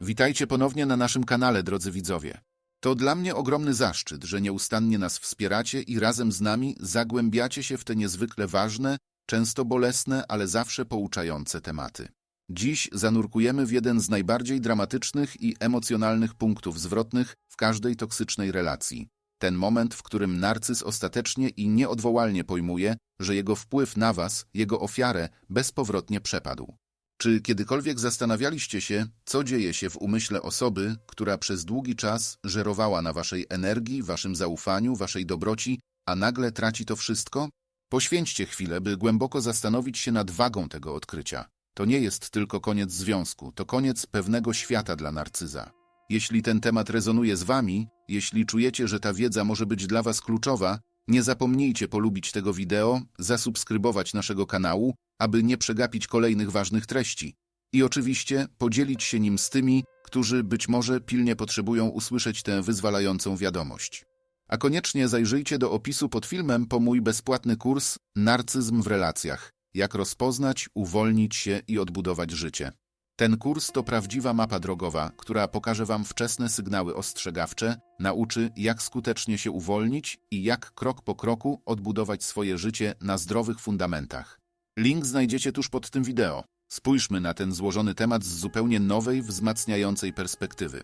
Witajcie ponownie na naszym kanale, drodzy widzowie. To dla mnie ogromny zaszczyt, że nieustannie nas wspieracie i razem z nami zagłębiacie się w te niezwykle ważne, często bolesne, ale zawsze pouczające tematy. Dziś zanurkujemy w jeden z najbardziej dramatycznych i emocjonalnych punktów zwrotnych w każdej toksycznej relacji. Ten moment, w którym narcyz ostatecznie i nieodwołalnie pojmuje, że jego wpływ na was, jego ofiarę, bezpowrotnie przepadł. Czy kiedykolwiek zastanawialiście się, co dzieje się w umyśle osoby, która przez długi czas żerowała na waszej energii, waszym zaufaniu, waszej dobroci, a nagle traci to wszystko? Poświęćcie chwilę, by głęboko zastanowić się nad wagą tego odkrycia. To nie jest tylko koniec związku, to koniec pewnego świata dla narcyza. Jeśli ten temat rezonuje z wami, jeśli czujecie, że ta wiedza może być dla was kluczowa, nie zapomnijcie polubić tego wideo, zasubskrybować naszego kanału, aby nie przegapić kolejnych ważnych treści. I oczywiście podzielić się nim z tymi, którzy być może pilnie potrzebują usłyszeć tę wyzwalającą wiadomość. A koniecznie zajrzyjcie do opisu pod filmem po mój bezpłatny kurs Narcyzm w relacjach. Jak rozpoznać, uwolnić się i odbudować życie. Ten kurs to prawdziwa mapa drogowa, która pokaże Wam wczesne sygnały ostrzegawcze, nauczy, jak skutecznie się uwolnić i jak krok po kroku odbudować swoje życie na zdrowych fundamentach. Link znajdziecie tuż pod tym wideo. Spójrzmy na ten złożony temat z zupełnie nowej, wzmacniającej perspektywy.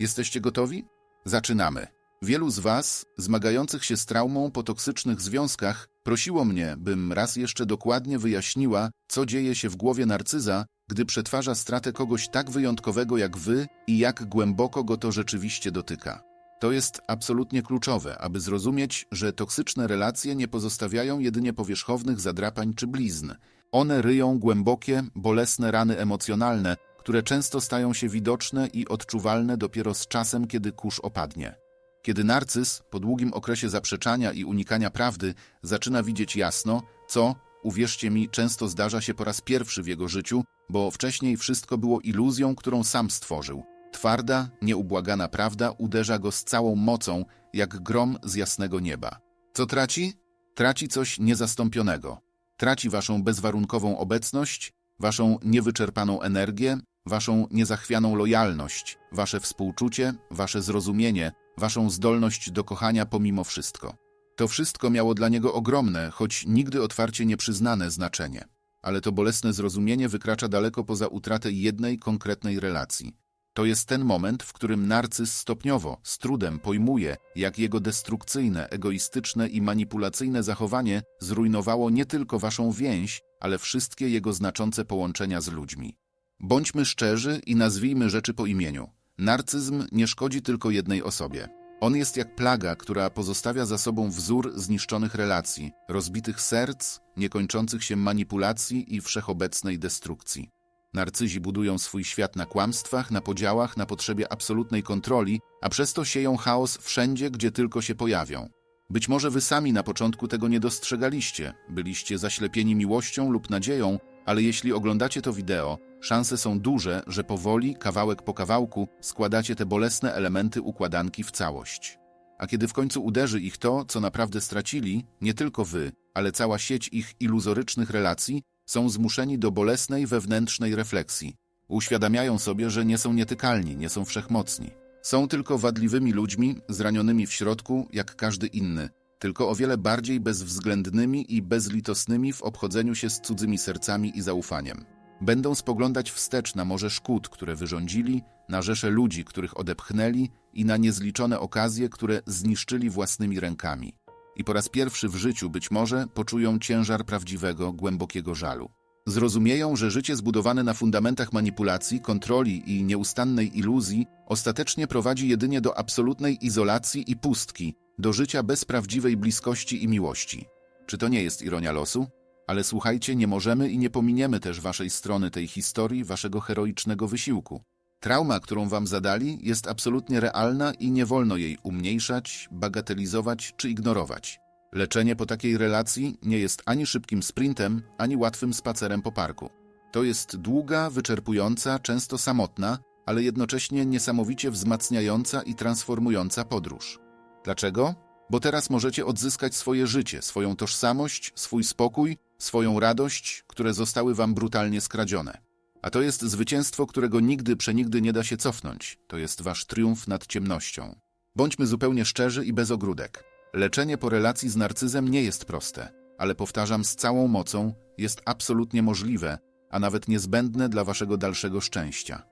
Jesteście gotowi? Zaczynamy. Wielu z Was, zmagających się z traumą po toksycznych związkach, prosiło mnie, bym raz jeszcze dokładnie wyjaśniła, co dzieje się w głowie narcyza, gdy przetwarza stratę kogoś tak wyjątkowego jak Wy i jak głęboko go to rzeczywiście dotyka. To jest absolutnie kluczowe, aby zrozumieć, że toksyczne relacje nie pozostawiają jedynie powierzchownych zadrapań czy blizn. One ryją głębokie, bolesne rany emocjonalne, które często stają się widoczne i odczuwalne dopiero z czasem, kiedy kurz opadnie. Kiedy narcyz, po długim okresie zaprzeczania i unikania prawdy, zaczyna widzieć jasno, co, uwierzcie mi, często zdarza się po raz pierwszy w jego życiu, bo wcześniej wszystko było iluzją, którą sam stworzył. Twarda, nieubłagana prawda uderza go z całą mocą, jak grom z jasnego nieba. Co traci? Traci coś niezastąpionego. Traci waszą bezwarunkową obecność, waszą niewyczerpaną energię, waszą niezachwianą lojalność, wasze współczucie, wasze zrozumienie, waszą zdolność do kochania pomimo wszystko. To wszystko miało dla niego ogromne, choć nigdy otwarcie nieprzyznane znaczenie. Ale to bolesne zrozumienie wykracza daleko poza utratę jednej konkretnej relacji. To jest ten moment, w którym narcyz stopniowo, z trudem pojmuje, jak jego destrukcyjne, egoistyczne i manipulacyjne zachowanie zrujnowało nie tylko waszą więź, ale wszystkie jego znaczące połączenia z ludźmi. Bądźmy szczerzy i nazwijmy rzeczy po imieniu. Narcyzm nie szkodzi tylko jednej osobie. On jest jak plaga, która pozostawia za sobą wzór zniszczonych relacji, rozbitych serc, niekończących się manipulacji i wszechobecnej destrukcji. Narcyzi budują swój świat na kłamstwach, na podziałach, na potrzebie absolutnej kontroli, a przez to sieją chaos wszędzie, gdzie tylko się pojawią. Być może wy sami na początku tego nie dostrzegaliście, byliście zaślepieni miłością lub nadzieją, ale jeśli oglądacie to wideo, szanse są duże, że powoli, kawałek po kawałku, składacie te bolesne elementy układanki w całość. A kiedy w końcu uderzy ich to, co naprawdę stracili, nie tylko wy, ale cała sieć ich iluzorycznych relacji, są zmuszeni do bolesnej wewnętrznej refleksji. Uświadamiają sobie, że nie są nietykalni, nie są wszechmocni. Są tylko wadliwymi ludźmi, zranionymi w środku, jak każdy inny, tylko o wiele bardziej bezwzględnymi i bezlitosnymi w obchodzeniu się z cudzymi sercami i zaufaniem. Będą spoglądać wstecz na morze szkód, które wyrządzili, na rzesze ludzi, których odepchnęli i na niezliczone okazje, które zniszczyli własnymi rękami. I po raz pierwszy w życiu być może poczują ciężar prawdziwego, głębokiego żalu. Zrozumieją, że życie zbudowane na fundamentach manipulacji, kontroli i nieustannej iluzji ostatecznie prowadzi jedynie do absolutnej izolacji i pustki, do życia bez prawdziwej bliskości i miłości. Czy to nie jest ironia losu? Ale słuchajcie, nie możemy i nie pominiemy też waszej strony tej historii, waszego heroicznego wysiłku. Trauma, którą wam zadali, jest absolutnie realna i nie wolno jej umniejszać, bagatelizować czy ignorować. Leczenie po takiej relacji nie jest ani szybkim sprintem, ani łatwym spacerem po parku. To jest długa, wyczerpująca, często samotna, ale jednocześnie niesamowicie wzmacniająca i transformująca podróż. Dlaczego? Bo teraz możecie odzyskać swoje życie, swoją tożsamość, swój spokój, swoją radość, które zostały wam brutalnie skradzione. A to jest zwycięstwo, którego nigdy przenigdy nie da się cofnąć. To jest wasz triumf nad ciemnością. Bądźmy zupełnie szczerzy i bez ogródek. Leczenie po relacji z narcyzem nie jest proste, ale powtarzam z całą mocą, jest absolutnie możliwe, a nawet niezbędne dla waszego dalszego szczęścia.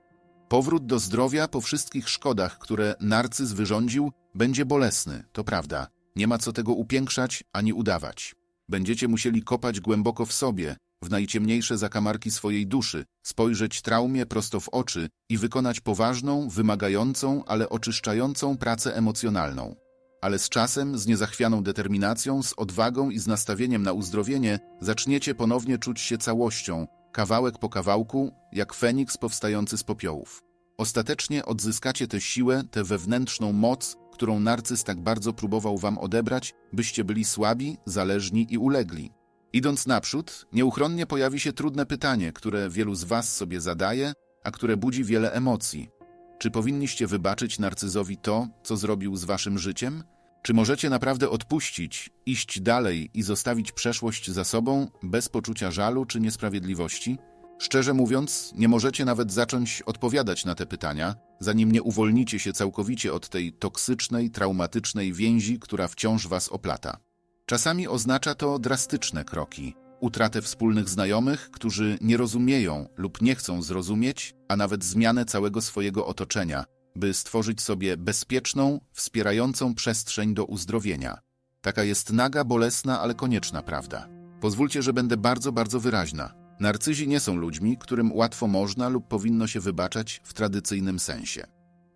Powrót do zdrowia po wszystkich szkodach, które narcyz wyrządził, będzie bolesny, to prawda. Nie ma co tego upiększać ani udawać. Będziecie musieli kopać głęboko w sobie, w najciemniejsze zakamarki swojej duszy, spojrzeć traumie prosto w oczy i wykonać poważną, wymagającą, ale oczyszczającą pracę emocjonalną. Ale z czasem, z niezachwianą determinacją, z odwagą i z nastawieniem na uzdrowienie, zaczniecie ponownie czuć się całością, kawałek po kawałku, jak feniks powstający z popiołów. Ostatecznie odzyskacie tę siłę, tę wewnętrzną moc, którą narcyz tak bardzo próbował wam odebrać, byście byli słabi, zależni i ulegli. Idąc naprzód, nieuchronnie pojawi się trudne pytanie, które wielu z was sobie zadaje, a które budzi wiele emocji. Czy powinniście wybaczyć narcyzowi to, co zrobił z waszym życiem? Czy możecie naprawdę odpuścić, iść dalej i zostawić przeszłość za sobą bez poczucia żalu czy niesprawiedliwości? Szczerze mówiąc, nie możecie nawet zacząć odpowiadać na te pytania, zanim nie uwolnicie się całkowicie od tej toksycznej, traumatycznej więzi, która wciąż was oplata. Czasami oznacza to drastyczne kroki, utratę wspólnych znajomych, którzy nie rozumieją lub nie chcą zrozumieć, a nawet zmianę całego swojego otoczenia, by stworzyć sobie bezpieczną, wspierającą przestrzeń do uzdrowienia. Taka jest naga, bolesna, ale konieczna prawda. Pozwólcie, że będę bardzo, bardzo wyraźna. Narcyzi nie są ludźmi, którym łatwo można lub powinno się wybaczać w tradycyjnym sensie.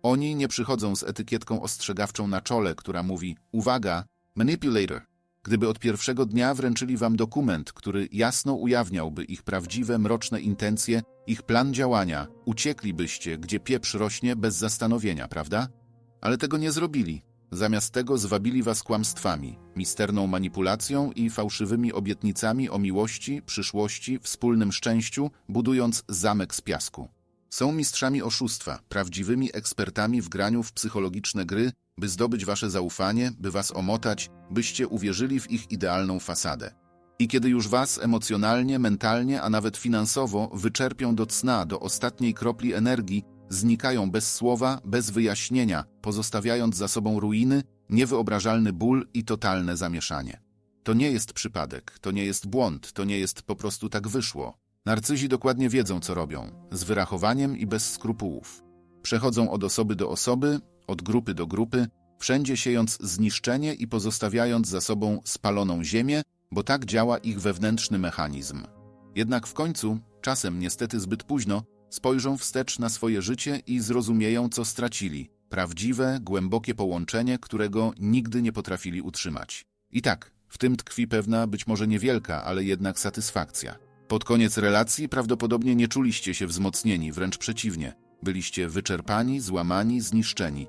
Oni nie przychodzą z etykietką ostrzegawczą na czole, która mówi uwaga, manipulator. Gdyby od pierwszego dnia wręczyli wam dokument, który jasno ujawniałby ich prawdziwe, mroczne intencje, ich plan działania, ucieklibyście, gdzie pieprz rośnie bez zastanowienia, prawda? Ale tego nie zrobili. Zamiast tego zwabili was kłamstwami, misterną manipulacją i fałszywymi obietnicami o miłości, przyszłości, wspólnym szczęściu, budując zamek z piasku. Są mistrzami oszustwa, prawdziwymi ekspertami w graniu w psychologiczne gry, by zdobyć wasze zaufanie, by was omotać, byście uwierzyli w ich idealną fasadę. I kiedy już was emocjonalnie, mentalnie, a nawet finansowo wyczerpią do cna, do ostatniej kropli energii, znikają bez słowa, bez wyjaśnienia, pozostawiając za sobą ruiny, niewyobrażalny ból i totalne zamieszanie. To nie jest przypadek, to nie jest błąd, to nie jest po prostu tak wyszło. Narcyzi dokładnie wiedzą, co robią, z wyrachowaniem i bez skrupułów. Przechodzą od osoby do osoby, od grupy do grupy, wszędzie siejąc zniszczenie i pozostawiając za sobą spaloną ziemię, bo tak działa ich wewnętrzny mechanizm. Jednak w końcu, czasem niestety zbyt późno, spojrzą wstecz na swoje życie i zrozumieją, co stracili. Prawdziwe, głębokie połączenie, którego nigdy nie potrafili utrzymać. I tak, w tym tkwi pewna, być może niewielka, ale jednak satysfakcja. Pod koniec relacji prawdopodobnie nie czuliście się wzmocnieni, wręcz przeciwnie. Byliście wyczerpani, złamani, zniszczeni.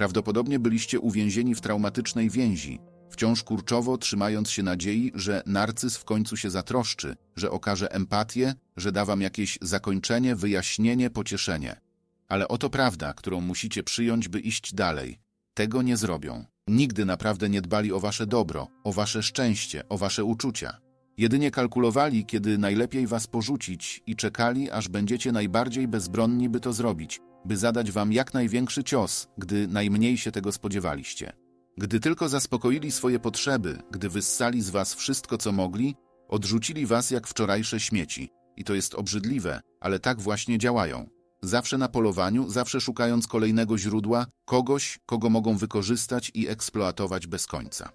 Prawdopodobnie byliście uwięzieni w traumatycznej więzi, wciąż kurczowo trzymając się nadziei, że narcyz w końcu się zatroszczy, że okaże empatię, że da wam jakieś zakończenie, wyjaśnienie, pocieszenie. Ale oto prawda, którą musicie przyjąć, by iść dalej. Tego nie zrobią. Nigdy naprawdę nie dbali o wasze dobro, o wasze szczęście, o wasze uczucia. Jedynie kalkulowali, kiedy najlepiej was porzucić i czekali, aż będziecie najbardziej bezbronni, by to zrobić, by zadać wam jak największy cios, gdy najmniej się tego spodziewaliście. Gdy tylko zaspokoili swoje potrzeby, gdy wyssali z was wszystko, co mogli, odrzucili was jak wczorajsze śmieci. I to jest obrzydliwe, ale tak właśnie działają. Zawsze na polowaniu, zawsze szukając kolejnego źródła, kogoś, kogo mogą wykorzystać i eksploatować bez końca.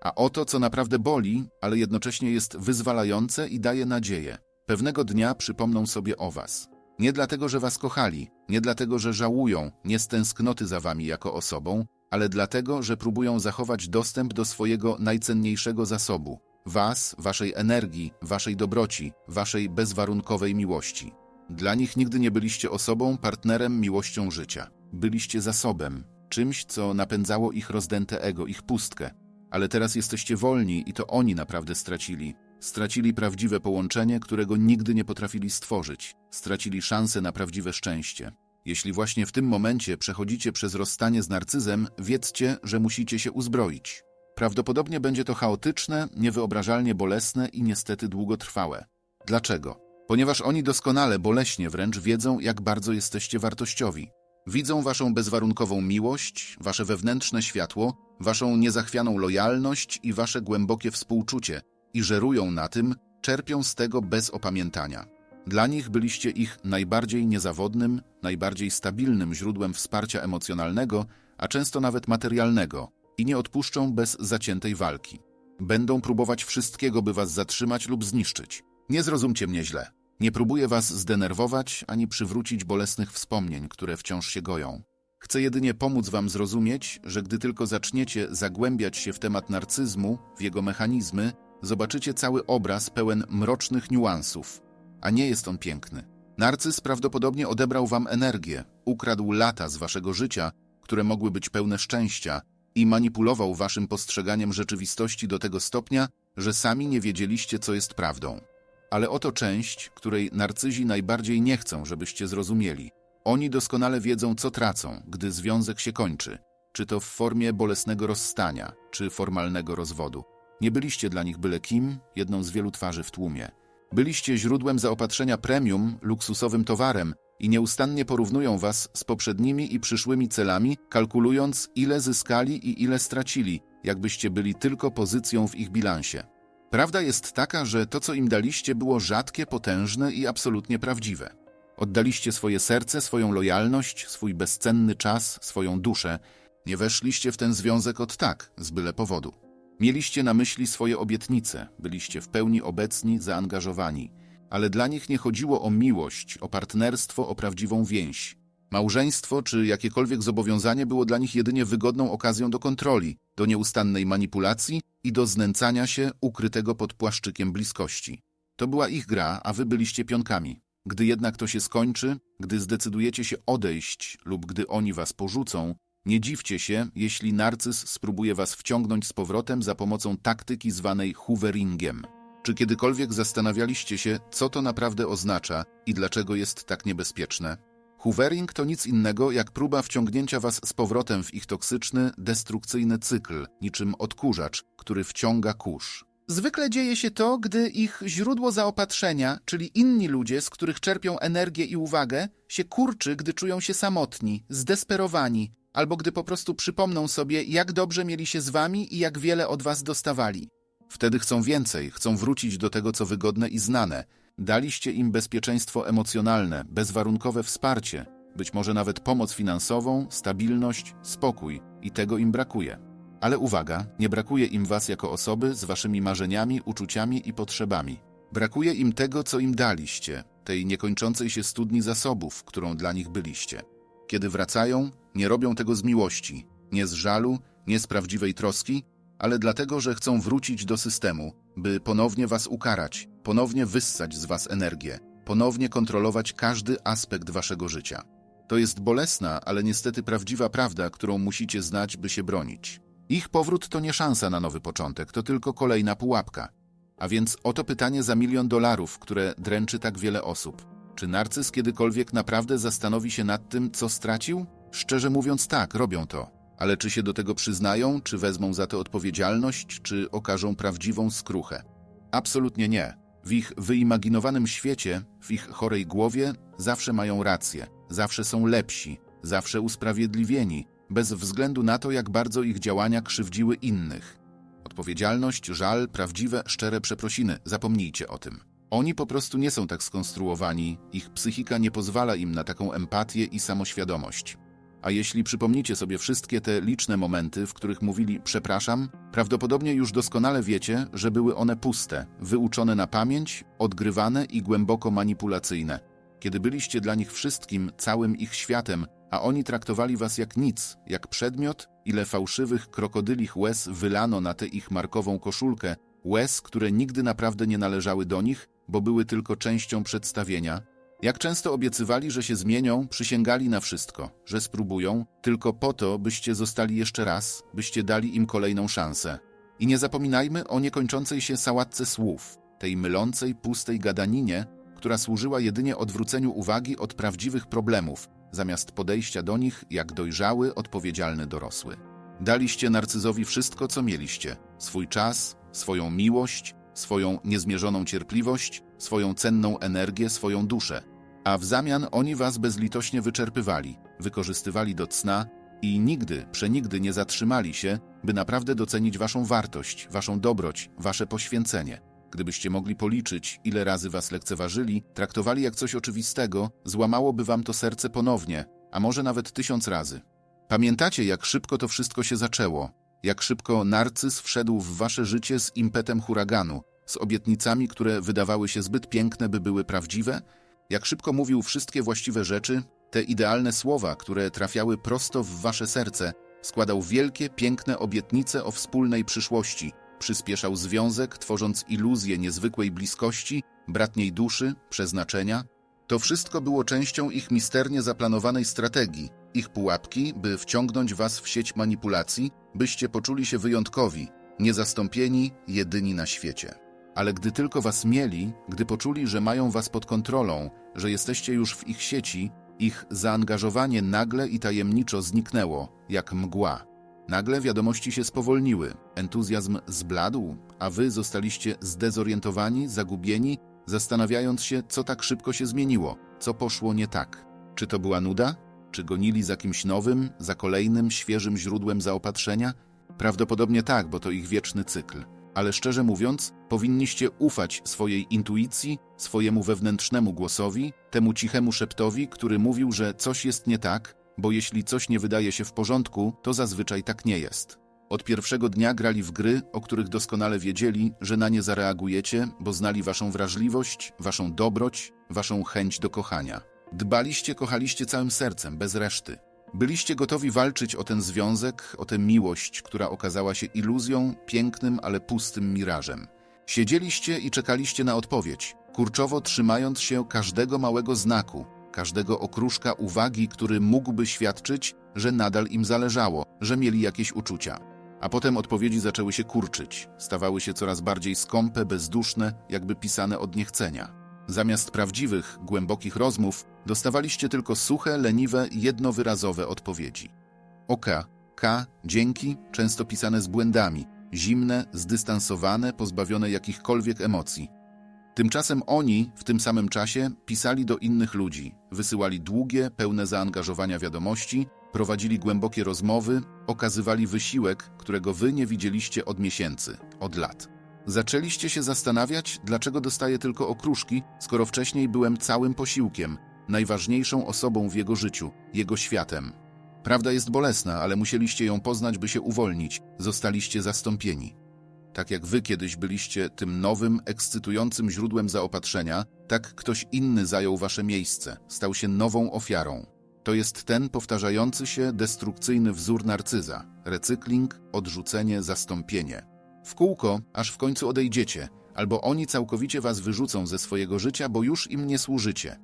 A oto, co naprawdę boli, ale jednocześnie jest wyzwalające i daje nadzieję. Pewnego dnia przypomną sobie o was. Nie dlatego, że was kochali, nie dlatego, że żałują, nie z tęsknoty za wami jako osobą, ale dlatego, że próbują zachować dostęp do swojego najcenniejszego zasobu was, waszej energii, waszej dobroci, waszej bezwarunkowej miłości. Dla nich nigdy nie byliście osobą, partnerem, miłością życia. Byliście zasobem, czymś, co napędzało ich rozdęte ego, ich pustkę. Ale teraz jesteście wolni i to oni naprawdę stracili. Stracili prawdziwe połączenie, którego nigdy nie potrafili stworzyć. Stracili szansę na prawdziwe szczęście. Jeśli właśnie w tym momencie przechodzicie przez rozstanie z narcyzem, wiedzcie, że musicie się uzbroić. Prawdopodobnie będzie to chaotyczne, niewyobrażalnie bolesne i niestety długotrwałe. Dlaczego? ponieważ oni doskonale, boleśnie wręcz wiedzą, jak bardzo jesteście wartościowi. Widzą waszą bezwarunkową miłość, wasze wewnętrzne światło, waszą niezachwianą lojalność i wasze głębokie współczucie i żerują na tym, czerpią z tego bez opamiętania. Dla nich byliście ich najbardziej niezawodnym, najbardziej stabilnym źródłem wsparcia emocjonalnego, a często nawet materialnego i nie odpuszczą bez zaciętej walki. Będą próbować wszystkiego, by was zatrzymać lub zniszczyć. Nie zrozumcie mnie źle. Nie próbuję was zdenerwować ani przywrócić bolesnych wspomnień, które wciąż się goją. Chcę jedynie pomóc wam zrozumieć, że gdy tylko zaczniecie zagłębiać się w temat narcyzmu, w jego mechanizmy, zobaczycie cały obraz pełen mrocznych niuansów. A nie jest on piękny. Narcyz prawdopodobnie odebrał wam energię, ukradł lata z waszego życia, które mogły być pełne szczęścia, i manipulował waszym postrzeganiem rzeczywistości do tego stopnia, że sami nie wiedzieliście, co jest prawdą. Ale oto część, której narcyzi najbardziej nie chcą, żebyście zrozumieli. Oni doskonale wiedzą, co tracą, gdy związek się kończy, czy to w formie bolesnego rozstania, czy formalnego rozwodu. Nie byliście dla nich byle kim, jedną z wielu twarzy w tłumie. Byliście źródłem zaopatrzenia premium, luksusowym towarem i nieustannie porównują was z poprzednimi i przyszłymi celami, kalkulując, ile zyskali i ile stracili, jakbyście byli tylko pozycją w ich bilansie. Prawda jest taka, że to, co im daliście, było rzadkie, potężne i absolutnie prawdziwe. Oddaliście swoje serce, swoją lojalność, swój bezcenny czas, swoją duszę. Nie weszliście w ten związek od tak, z byle powodu. Mieliście na myśli swoje obietnice, byliście w pełni obecni, zaangażowani, ale dla nich nie chodziło o miłość, o partnerstwo, o prawdziwą więź. Małżeństwo czy jakiekolwiek zobowiązanie było dla nich jedynie wygodną okazją do kontroli, do nieustannej manipulacji i do znęcania się ukrytego pod płaszczykiem bliskości. To była ich gra, a wy byliście pionkami. Gdy jednak to się skończy, gdy zdecydujecie się odejść lub gdy oni was porzucą, nie dziwcie się, jeśli narcyz spróbuje was wciągnąć z powrotem za pomocą taktyki zwanej hooveringiem. Czy kiedykolwiek zastanawialiście się, co to naprawdę oznacza i dlaczego jest tak niebezpieczne? Hoovering to nic innego jak próba wciągnięcia was z powrotem w ich toksyczny, destrukcyjny cykl, niczym odkurzacz, który wciąga kurz. Zwykle dzieje się to, gdy ich źródło zaopatrzenia, czyli inni ludzie, z których czerpią energię i uwagę, się kurczy, gdy czują się samotni, zdesperowani, albo gdy po prostu przypomną sobie, jak dobrze mieli się z wami i jak wiele od was dostawali. Wtedy chcą więcej, chcą wrócić do tego, co wygodne i znane. Daliście im bezpieczeństwo emocjonalne, bezwarunkowe wsparcie, być może nawet pomoc finansową, stabilność, spokój i tego im brakuje. Ale uwaga, nie brakuje im was jako osoby z waszymi marzeniami, uczuciami i potrzebami. Brakuje im tego, co im daliście, tej niekończącej się studni zasobów, którą dla nich byliście. Kiedy wracają, nie robią tego z miłości, nie z żalu, nie z prawdziwej troski, ale dlatego, że chcą wrócić do systemu, by ponownie was ukarać, ponownie wyssać z was energię, ponownie kontrolować każdy aspekt waszego życia. To jest bolesna, ale niestety prawdziwa prawda, którą musicie znać, by się bronić. Ich powrót to nie szansa na nowy początek, to tylko kolejna pułapka. A więc oto pytanie za milion dolarów, które dręczy tak wiele osób. Czy narcyz kiedykolwiek naprawdę zastanowi się nad tym, co stracił? Szczerze mówiąc, tak, robią to. Ale czy się do tego przyznają, czy wezmą za to odpowiedzialność, czy okażą prawdziwą skruchę? Absolutnie nie. W ich wyimaginowanym świecie, w ich chorej głowie zawsze mają rację, zawsze są lepsi, zawsze usprawiedliwieni, bez względu na to, jak bardzo ich działania krzywdziły innych. Odpowiedzialność, żal, prawdziwe, szczere przeprosiny, zapomnijcie o tym. Oni po prostu nie są tak skonstruowani, ich psychika nie pozwala im na taką empatię i samoświadomość. A jeśli przypomnicie sobie wszystkie te liczne momenty, w których mówili przepraszam, prawdopodobnie już doskonale wiecie, że były one puste, wyuczone na pamięć, odgrywane i głęboko manipulacyjne. Kiedy byliście dla nich wszystkim, całym ich światem, a oni traktowali was jak nic, jak przedmiot, ile fałszywych krokodylich łez wylano na tę ich markową koszulkę, łez, które nigdy naprawdę nie należały do nich, bo były tylko częścią przedstawienia, jak często obiecywali, że się zmienią, przysięgali na wszystko, że spróbują, tylko po to, byście zostali jeszcze raz, byście dali im kolejną szansę. I nie zapominajmy o niekończącej się sałatce słów, tej mylącej, pustej gadaninie, która służyła jedynie odwróceniu uwagi od prawdziwych problemów, zamiast podejścia do nich jak dojrzały, odpowiedzialny dorosły. Daliście narcyzowi wszystko, co mieliście: swój czas, swoją miłość, swoją niezmierzoną cierpliwość, swoją cenną energię, swoją duszę. A w zamian oni was bezlitośnie wyczerpywali, wykorzystywali do cna i nigdy, przenigdy nie zatrzymali się, by naprawdę docenić waszą wartość, waszą dobroć, wasze poświęcenie. Gdybyście mogli policzyć, ile razy was lekceważyli, traktowali jak coś oczywistego, złamałoby wam to serce ponownie, a może nawet tysiąc razy. Pamiętacie, jak szybko to wszystko się zaczęło? Jak szybko narcyz wszedł w wasze życie z impetem huraganu, z obietnicami, które wydawały się zbyt piękne, by były prawdziwe? Jak szybko mówił wszystkie właściwe rzeczy, te idealne słowa, które trafiały prosto w wasze serce, składał wielkie, piękne obietnice o wspólnej przyszłości, przyspieszał związek, tworząc iluzję niezwykłej bliskości, bratniej duszy, przeznaczenia. To wszystko było częścią ich misternie zaplanowanej strategii, ich pułapki, by wciągnąć was w sieć manipulacji, byście poczuli się wyjątkowi, niezastąpieni, jedyni na świecie. Ale gdy tylko was mieli, gdy poczuli, że mają was pod kontrolą, że jesteście już w ich sieci, ich zaangażowanie nagle i tajemniczo zniknęło, jak mgła. Nagle wiadomości się spowolniły, entuzjazm zbladł, a wy zostaliście zdezorientowani, zagubieni, zastanawiając się, co tak szybko się zmieniło, co poszło nie tak. Czy to była nuda? Czy gonili za kimś nowym, za kolejnym, świeżym źródłem zaopatrzenia? Prawdopodobnie tak, bo to ich wieczny cykl. Ale szczerze mówiąc, powinniście ufać swojej intuicji, swojemu wewnętrznemu głosowi, temu cichemu szeptowi, który mówił, że coś jest nie tak, bo jeśli coś nie wydaje się w porządku, to zazwyczaj tak nie jest. Od pierwszego dnia grali w gry, o których doskonale wiedzieli, że na nie zareagujecie, bo znali waszą wrażliwość, waszą dobroć, waszą chęć do kochania. Dbaliście, kochaliście całym sercem, bez reszty. Byliście gotowi walczyć o ten związek, o tę miłość, która okazała się iluzją, pięknym, ale pustym mirażem. Siedzieliście i czekaliście na odpowiedź, kurczowo trzymając się każdego małego znaku, każdego okruszka uwagi, który mógłby świadczyć, że nadal im zależało, że mieli jakieś uczucia. A potem odpowiedzi zaczęły się kurczyć, stawały się coraz bardziej skąpe, bezduszne, jakby pisane od niechcenia. Zamiast prawdziwych, głębokich rozmów, dostawaliście tylko suche, leniwe, jednowyrazowe odpowiedzi. Oka, K, dzięki, często pisane z błędami, zimne, zdystansowane, pozbawione jakichkolwiek emocji. Tymczasem oni w tym samym czasie pisali do innych ludzi, wysyłali długie, pełne zaangażowania wiadomości, prowadzili głębokie rozmowy, okazywali wysiłek, którego wy nie widzieliście od miesięcy, od lat. Zaczęliście się zastanawiać, dlaczego dostaję tylko okruszki, skoro wcześniej byłem całym posiłkiem, najważniejszą osobą w jego życiu, jego światem. Prawda jest bolesna, ale musieliście ją poznać, by się uwolnić, zostaliście zastąpieni. Tak jak wy kiedyś byliście tym nowym, ekscytującym źródłem zaopatrzenia, tak ktoś inny zajął wasze miejsce, stał się nową ofiarą. To jest ten powtarzający się, destrukcyjny wzór narcyza recykling, odrzucenie, zastąpienie. W kółko, aż w końcu odejdziecie, albo oni całkowicie was wyrzucą ze swojego życia, bo już im nie służycie.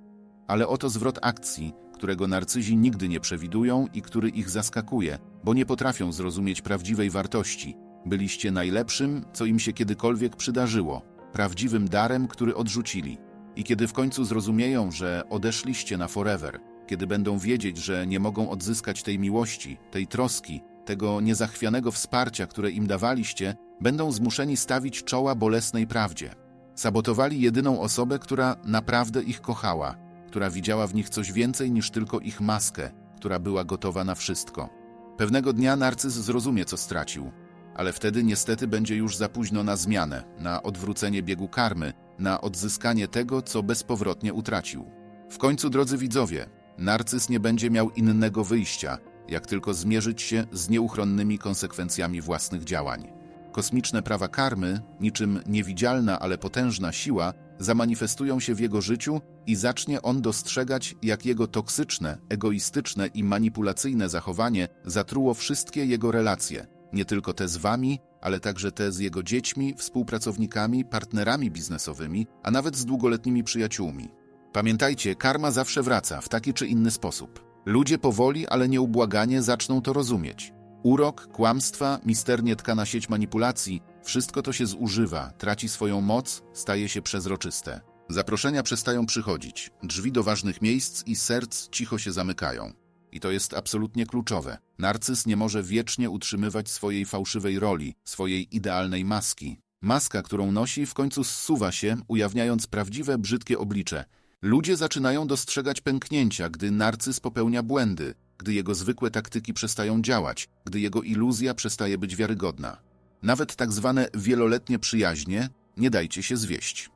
Ale oto zwrot akcji, którego narcyzi nigdy nie przewidują i który ich zaskakuje, bo nie potrafią zrozumieć prawdziwej wartości. Byliście najlepszym, co im się kiedykolwiek przydarzyło, prawdziwym darem, który odrzucili. I kiedy w końcu zrozumieją, że odeszliście na forever, kiedy będą wiedzieć, że nie mogą odzyskać tej miłości, tej troski, tego niezachwianego wsparcia, które im dawaliście, będą zmuszeni stawić czoła bolesnej prawdzie. Sabotowali jedyną osobę, która naprawdę ich kochała, która widziała w nich coś więcej niż tylko ich maskę, która była gotowa na wszystko. Pewnego dnia narcyz zrozumie, co stracił, ale wtedy niestety będzie już za późno na zmianę, na odwrócenie biegu karmy, na odzyskanie tego, co bezpowrotnie utracił. W końcu, drodzy widzowie, narcyz nie będzie miał innego wyjścia, jak tylko zmierzyć się z nieuchronnymi konsekwencjami własnych działań. Kosmiczne prawa karmy, niczym niewidzialna, ale potężna siła, zamanifestują się w jego życiu i zacznie on dostrzegać, jak jego toksyczne, egoistyczne i manipulacyjne zachowanie zatruło wszystkie jego relacje, nie tylko te z wami, ale także te z jego dziećmi, współpracownikami, partnerami biznesowymi, a nawet z długoletnimi przyjaciółmi. Pamiętajcie, karma zawsze wraca w taki czy inny sposób. Ludzie powoli, ale nieubłaganie zaczną to rozumieć. Urok, kłamstwa, misternie tkana sieć manipulacji wszystko to się zużywa, traci swoją moc, staje się przezroczyste. Zaproszenia przestają przychodzić, drzwi do ważnych miejsc i serc cicho się zamykają. I to jest absolutnie kluczowe. Narcyz nie może wiecznie utrzymywać swojej fałszywej roli, swojej idealnej maski. Maska, którą nosi, w końcu zsuwa się, ujawniając prawdziwe, brzydkie oblicze. Ludzie zaczynają dostrzegać pęknięcia, gdy narcyz popełnia błędy, gdy jego zwykłe taktyki przestają działać, gdy jego iluzja przestaje być wiarygodna. Nawet tak zwane wieloletnie przyjaźnie nie dajcie się zwieść.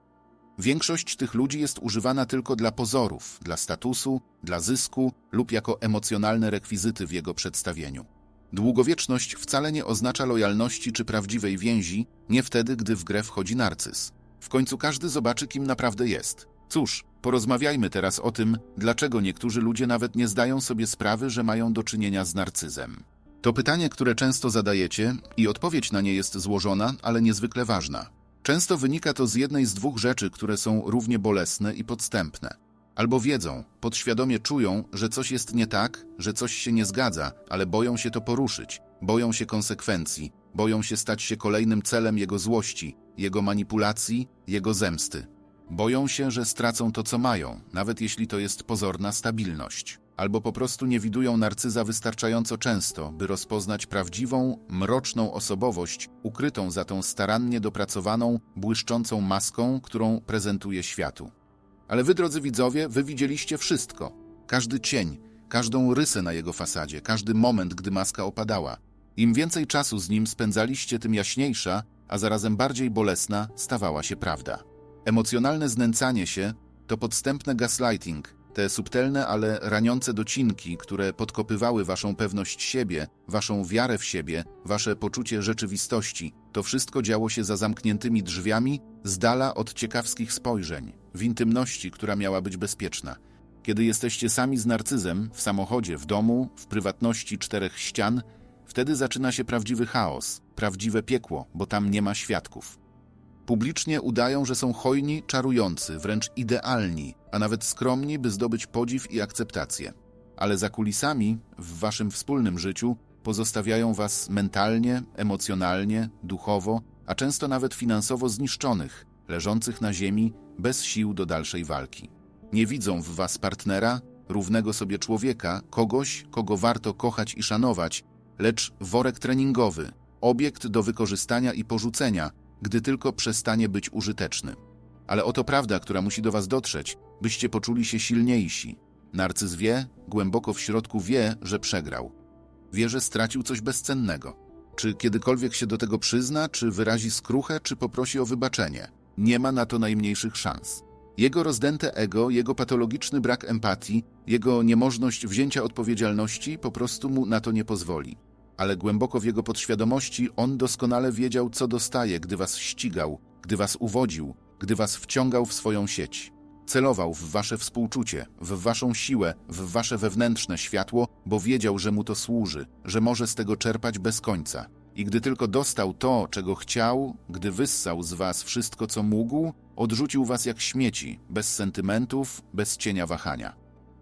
Większość tych ludzi jest używana tylko dla pozorów, dla statusu, dla zysku lub jako emocjonalne rekwizyty w jego przedstawieniu. Długowieczność wcale nie oznacza lojalności czy prawdziwej więzi, nie wtedy, gdy w grę wchodzi narcyz. W końcu każdy zobaczy, kim naprawdę jest. Cóż, porozmawiajmy teraz o tym, dlaczego niektórzy ludzie nawet nie zdają sobie sprawy, że mają do czynienia z narcyzem. To pytanie, które często zadajecie, i odpowiedź na nie jest złożona, ale niezwykle ważna. Często wynika to z jednej z dwóch rzeczy, które są równie bolesne i podstępne. Albo wiedzą, podświadomie czują, że coś jest nie tak, że coś się nie zgadza, ale boją się to poruszyć, boją się konsekwencji, boją się stać się kolejnym celem jego złości, jego manipulacji, jego zemsty. Boją się, że stracą to, co mają, nawet jeśli to jest pozorna stabilność. Albo po prostu nie widują narcyza wystarczająco często, by rozpoznać prawdziwą, mroczną osobowość ukrytą za tą starannie dopracowaną, błyszczącą maską, którą prezentuje światu. Ale wy, drodzy widzowie, wy widzieliście wszystko. Każdy cień, każdą rysę na jego fasadzie, każdy moment, gdy maska opadała. Im więcej czasu z nim spędzaliście, tym jaśniejsza, a zarazem bardziej bolesna stawała się prawda. Emocjonalne znęcanie się to podstępny gaslighting, te subtelne, ale raniące docinki, które podkopywały waszą pewność siebie, waszą wiarę w siebie, wasze poczucie rzeczywistości, to wszystko działo się za zamkniętymi drzwiami, z dala od ciekawskich spojrzeń, w intymności, która miała być bezpieczna. Kiedy jesteście sami z narcyzem, w samochodzie, w domu, w prywatności czterech ścian, wtedy zaczyna się prawdziwy chaos, prawdziwe piekło, bo tam nie ma świadków. Publicznie udają, że są hojni, czarujący, wręcz idealni, a nawet skromni, by zdobyć podziw i akceptację. Ale za kulisami, w waszym wspólnym życiu, pozostawiają was mentalnie, emocjonalnie, duchowo, a często nawet finansowo zniszczonych, leżących na ziemi, bez sił do dalszej walki. Nie widzą w was partnera, równego sobie człowieka, kogoś, kogo warto kochać i szanować, lecz worek treningowy, obiekt do wykorzystania i porzucenia, gdy tylko przestanie być użyteczny. Ale oto prawda, która musi do was dotrzeć, byście poczuli się silniejsi. Narcyz wie, głęboko w środku wie, że przegrał. Wie, że stracił coś bezcennego. Czy kiedykolwiek się do tego przyzna, czy wyrazi skruchę, czy poprosi o wybaczenie? Nie ma na to najmniejszych szans. Jego rozdęte ego, jego patologiczny brak empatii, jego niemożność wzięcia odpowiedzialności po prostu mu na to nie pozwoli ale głęboko w jego podświadomości on doskonale wiedział, co dostaje, gdy was ścigał, gdy was uwodził, gdy was wciągał w swoją sieć. Celował w wasze współczucie, w waszą siłę, w wasze wewnętrzne światło, bo wiedział, że mu to służy, że może z tego czerpać bez końca. I gdy tylko dostał to, czego chciał, gdy wyssał z was wszystko, co mógł, odrzucił was jak śmieci, bez sentymentów, bez cienia wahania.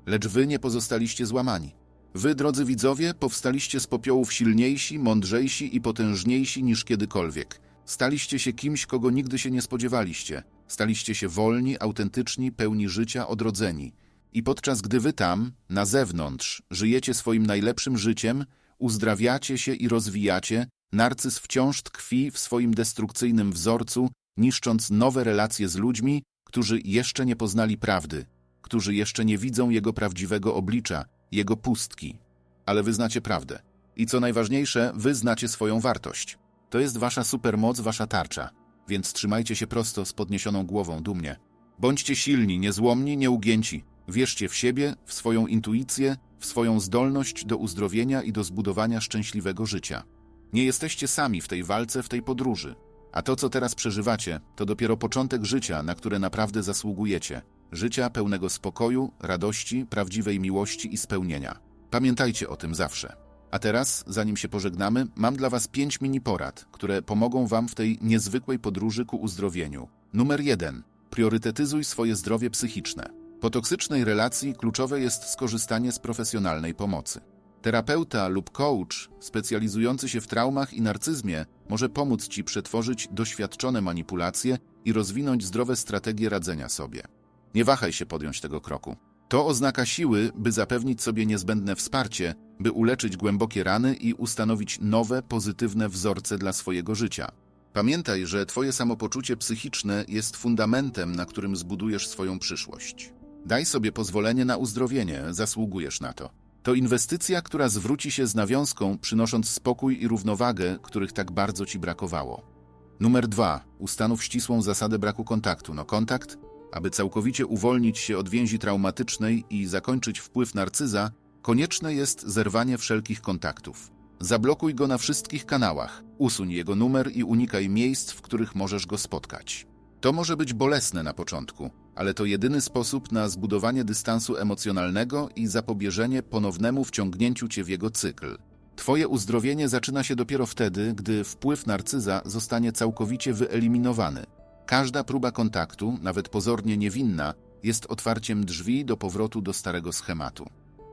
Lecz wy nie pozostaliście złamani. Wy, drodzy widzowie, powstaliście z popiołów silniejsi, mądrzejsi i potężniejsi niż kiedykolwiek. Staliście się kimś, kogo nigdy się nie spodziewaliście. Staliście się wolni, autentyczni, pełni życia, odrodzeni. I podczas gdy wy tam, na zewnątrz, żyjecie swoim najlepszym życiem, uzdrawiacie się i rozwijacie, narcyz wciąż tkwi w swoim destrukcyjnym wzorcu, niszcząc nowe relacje z ludźmi, którzy jeszcze nie poznali prawdy, którzy jeszcze nie widzą jego prawdziwego oblicza, jego pustki. Ale wy znacie prawdę. I co najważniejsze, wy znacie swoją wartość. To jest wasza supermoc, wasza tarcza. Więc trzymajcie się prosto z podniesioną głową dumnie. Bądźcie silni, niezłomni, nieugięci. Wierzcie w siebie, w swoją intuicję, w swoją zdolność do uzdrowienia i do zbudowania szczęśliwego życia. Nie jesteście sami w tej walce, w tej podróży. A to, co teraz przeżywacie, to dopiero początek życia, na które naprawdę zasługujecie życia pełnego spokoju, radości, prawdziwej miłości i spełnienia. Pamiętajcie o tym zawsze. A teraz, zanim się pożegnamy, mam dla Was pięć mini porad, które pomogą Wam w tej niezwykłej podróży ku uzdrowieniu. Numer jeden. Priorytetyzuj swoje zdrowie psychiczne. Po toksycznej relacji kluczowe jest skorzystanie z profesjonalnej pomocy. Terapeuta lub coach specjalizujący się w traumach i narcyzmie może pomóc Ci przetworzyć doświadczone manipulacje i rozwinąć zdrowe strategie radzenia sobie. Nie wahaj się podjąć tego kroku. To oznaka siły, by zapewnić sobie niezbędne wsparcie, by uleczyć głębokie rany i ustanowić nowe, pozytywne wzorce dla swojego życia. Pamiętaj, że Twoje samopoczucie psychiczne jest fundamentem, na którym zbudujesz swoją przyszłość. Daj sobie pozwolenie na uzdrowienie, zasługujesz na to. To inwestycja, która zwróci się z nawiązką, przynosząc spokój i równowagę, których tak bardzo Ci brakowało. Numer dwa. Ustanów ścisłą zasadę braku kontaktu. No kontakt, aby całkowicie uwolnić się od więzi traumatycznej i zakończyć wpływ narcyza, konieczne jest zerwanie wszelkich kontaktów. Zablokuj go na wszystkich kanałach, usuń jego numer i unikaj miejsc, w których możesz go spotkać. To może być bolesne na początku, ale to jedyny sposób na zbudowanie dystansu emocjonalnego i zapobieżenie ponownemu wciągnięciu cię w jego cykl. Twoje uzdrowienie zaczyna się dopiero wtedy, gdy wpływ narcyza zostanie całkowicie wyeliminowany. Każda próba kontaktu, nawet pozornie niewinna, jest otwarciem drzwi do powrotu do starego schematu.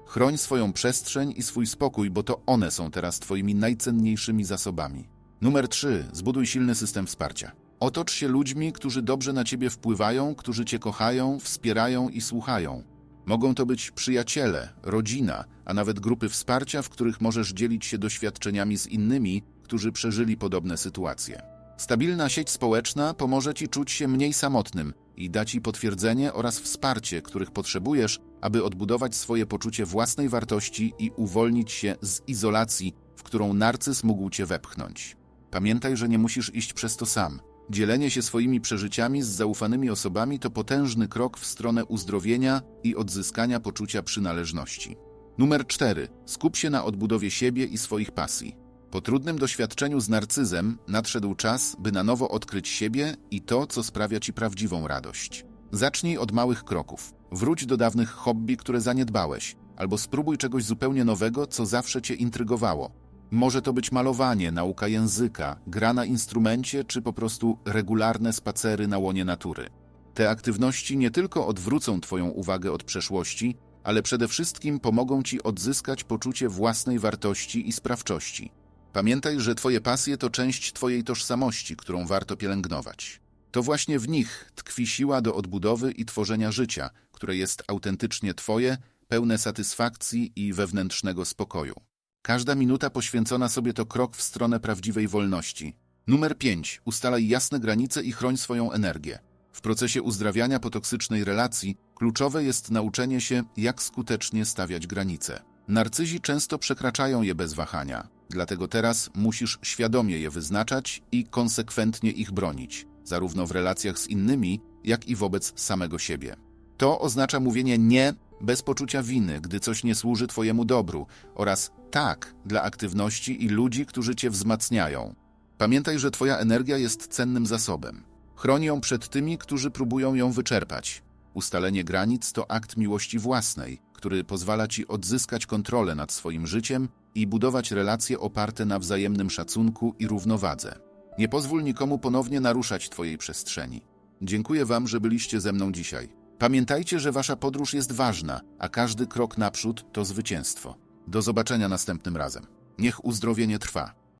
Chroń swoją przestrzeń i swój spokój, bo to one są teraz Twoimi najcenniejszymi zasobami. Numer 3. Zbuduj silny system wsparcia. Otocz się ludźmi, którzy dobrze na Ciebie wpływają, którzy Cię kochają, wspierają i słuchają. Mogą to być przyjaciele, rodzina, a nawet grupy wsparcia, w których możesz dzielić się doświadczeniami z innymi, którzy przeżyli podobne sytuacje. Stabilna sieć społeczna pomoże Ci czuć się mniej samotnym i da Ci potwierdzenie oraz wsparcie, których potrzebujesz, aby odbudować swoje poczucie własnej wartości i uwolnić się z izolacji, w którą narcyz mógł Cię wepchnąć. Pamiętaj, że nie musisz iść przez to sam. Dzielenie się swoimi przeżyciami z zaufanymi osobami to potężny krok w stronę uzdrowienia i odzyskania poczucia przynależności. Numer 4. Skup się na odbudowie siebie i swoich pasji. Po trudnym doświadczeniu z narcyzem nadszedł czas, by na nowo odkryć siebie i to, co sprawia ci prawdziwą radość. Zacznij od małych kroków. Wróć do dawnych hobby, które zaniedbałeś, albo spróbuj czegoś zupełnie nowego, co zawsze cię intrygowało. Może to być malowanie, nauka języka, gra na instrumencie, czy po prostu regularne spacery na łonie natury. Te aktywności nie tylko odwrócą Twoją uwagę od przeszłości, ale przede wszystkim pomogą Ci odzyskać poczucie własnej wartości i sprawczości. Pamiętaj, że Twoje pasje to część Twojej tożsamości, którą warto pielęgnować. To właśnie w nich tkwi siła do odbudowy i tworzenia życia, które jest autentycznie Twoje, pełne satysfakcji i wewnętrznego spokoju. Każda minuta poświęcona sobie to krok w stronę prawdziwej wolności. Numer 5. Ustalaj jasne granice i chroń swoją energię. W procesie uzdrawiania po toksycznej relacji kluczowe jest nauczenie się, jak skutecznie stawiać granice. Narcyzi często przekraczają je bez wahania, dlatego teraz musisz świadomie je wyznaczać i konsekwentnie ich bronić, zarówno w relacjach z innymi, jak i wobec samego siebie. To oznacza mówienie nie bez poczucia winy, gdy coś nie służy Twojemu dobru, oraz tak dla aktywności i ludzi, którzy Cię wzmacniają. Pamiętaj, że Twoja energia jest cennym zasobem. Chroń ją przed tymi, którzy próbują ją wyczerpać. Ustalenie granic to akt miłości własnej, który pozwala Ci odzyskać kontrolę nad swoim życiem i budować relacje oparte na wzajemnym szacunku i równowadze. Nie pozwól nikomu ponownie naruszać Twojej przestrzeni. Dziękuję Wam, że byliście ze mną dzisiaj. Pamiętajcie, że Wasza podróż jest ważna, a każdy krok naprzód to zwycięstwo. Do zobaczenia następnym razem. Niech uzdrowienie trwa.